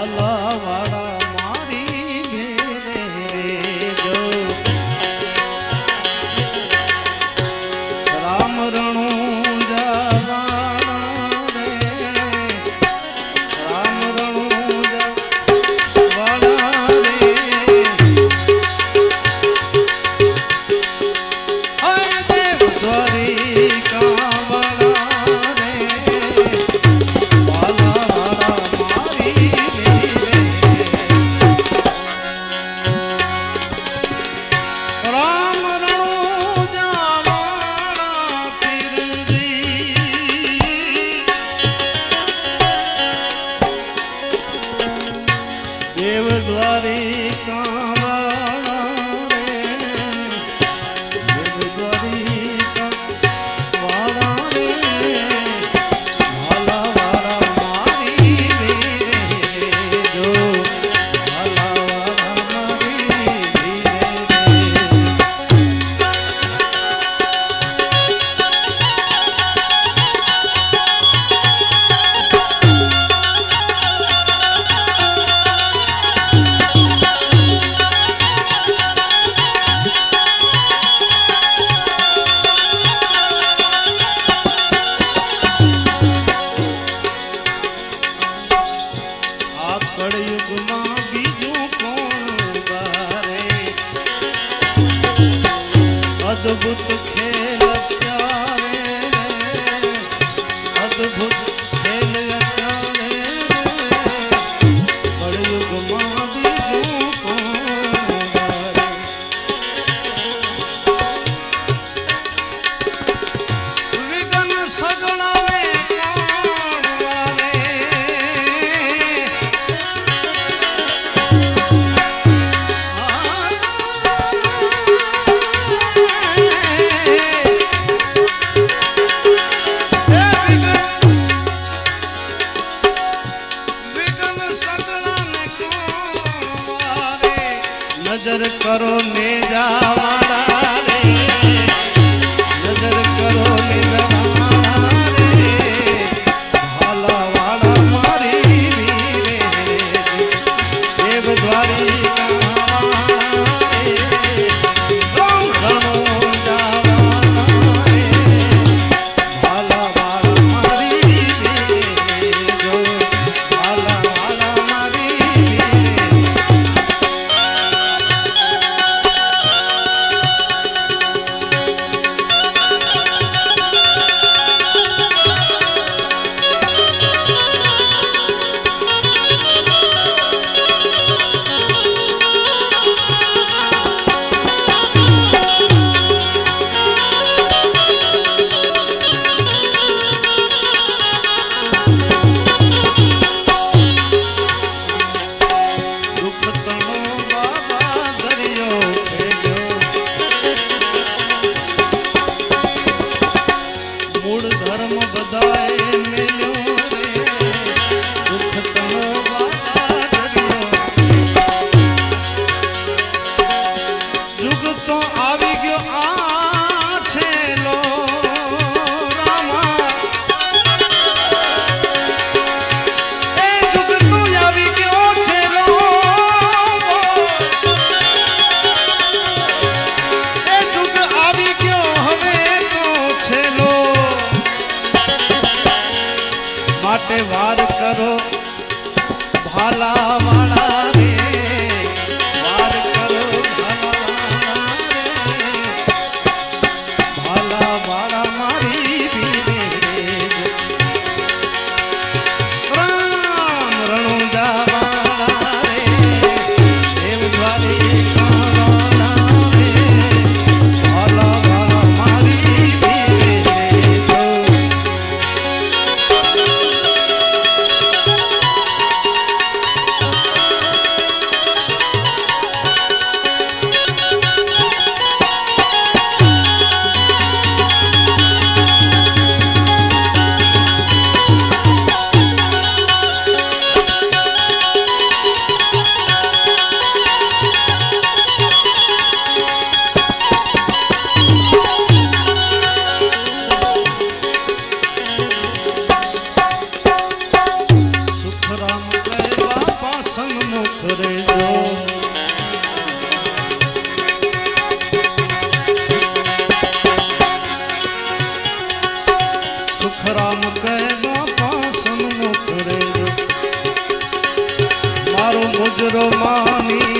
ஆலாவாள் બીજું કોણ બારે? અદ્ભુત કરો ને જા માટે વાર કરો. ભાલા સુખરામ કહેવા પાસન મુખ રે મારો મુજરો માની